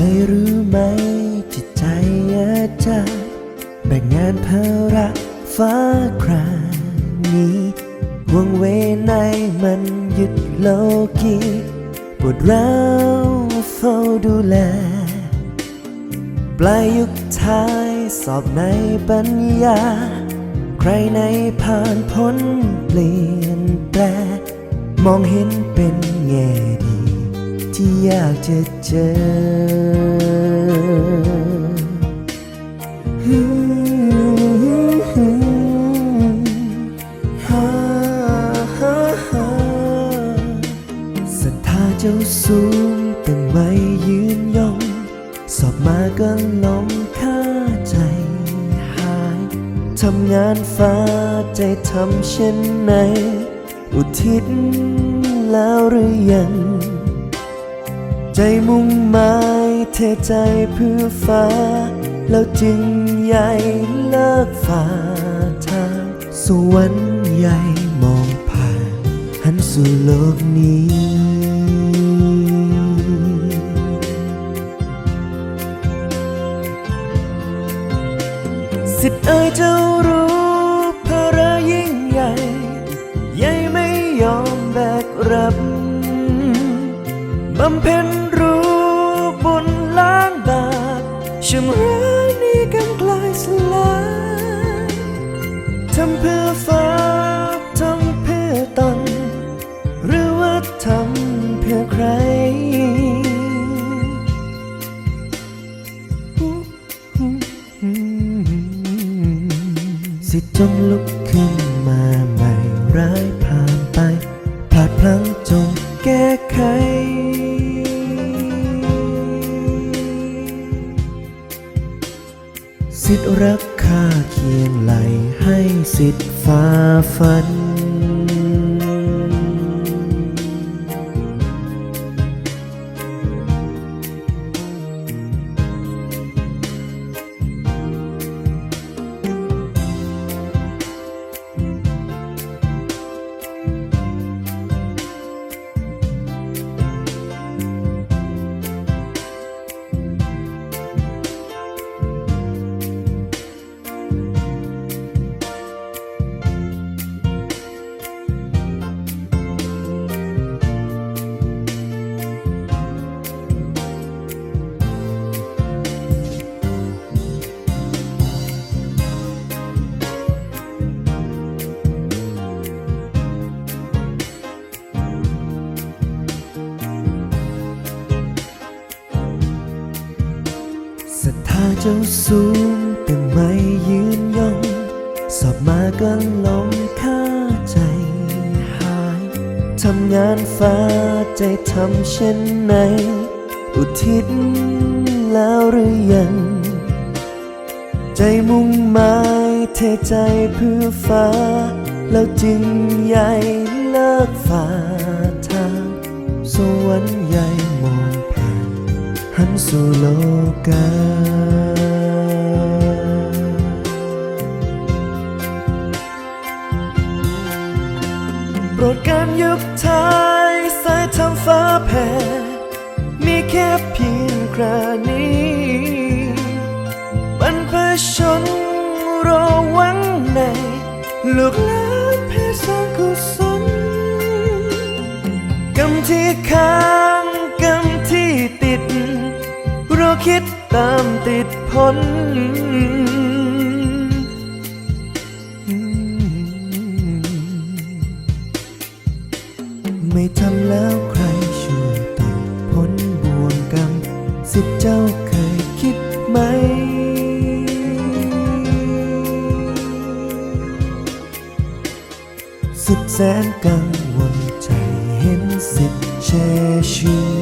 ได้รู้ไหมที่ใจอาจจะแบ่งงานภาระฟ้าครานี้ห่วงเวในมันยึดโลกีปวดร้าวเฝ้าดูแล ปลายยุคท้ายสอบในปัญญา ใครในผ่านพ้นเปลี่ยนแปลมองเห็นเป็นแง่ดี ที่ยากจะเจอศรัทธาเจ้าสูงแต่ไม่ยืนยง สอบมาก็ล้มค่าใจหาย ทำงานฟ้าใจทำเช่นไหน อุทิศแล้วหรือยัง ใจมุ่งหมายเทใจเพื่อฟ้า แล้วจึงใหญ่เลิกฝ่าทางสวรรค์ใหญ่มองผ่าน หันสู่โลกนี้สิทธิ์เอ่ยเจ้ารู้ภาระยิ่งใหญ่ ใหญ่ไม่ยอมแบกรับบำเพ็ญ ชำระหนี้กันกลายสลายทำเพื่อฟ้าทำเพื่อตน หรือว่าทำเพื่อใครสิจงลุกขึ้น สิทธิ์รักค่าเคียงไหลให้สิทธิ์ฝ่าฟันาเจ้าสูงแต่ไม่ยืนยงสอบมาก็ล้มค่าใจหาย ทำงานฟ้าใจทำเช่นไหน อุทิศแล้วหรือยัง ใจมุ่งหมายเทใจเพื่อฟ้า แล้วจึงใหญ่เลิกฝ่าทางสวรรค์ใหญ่มอง หันสู่โลกาโปรดการยุบท้ายสายทำฟ้าแผ่มีแค่เพียงครานี้บรรพชนรอหวังในลูกหลานเพศสร้างกุศลกรรมที่ค้า คิดตามติดผลไม่ทำแล้วใครช่วยตัดพ้นบ่วงกรรม สิทธเจ้าเคยคิดไหม สุดแสนกังวลใจเห็นสิทธิ์แช่ชื่อ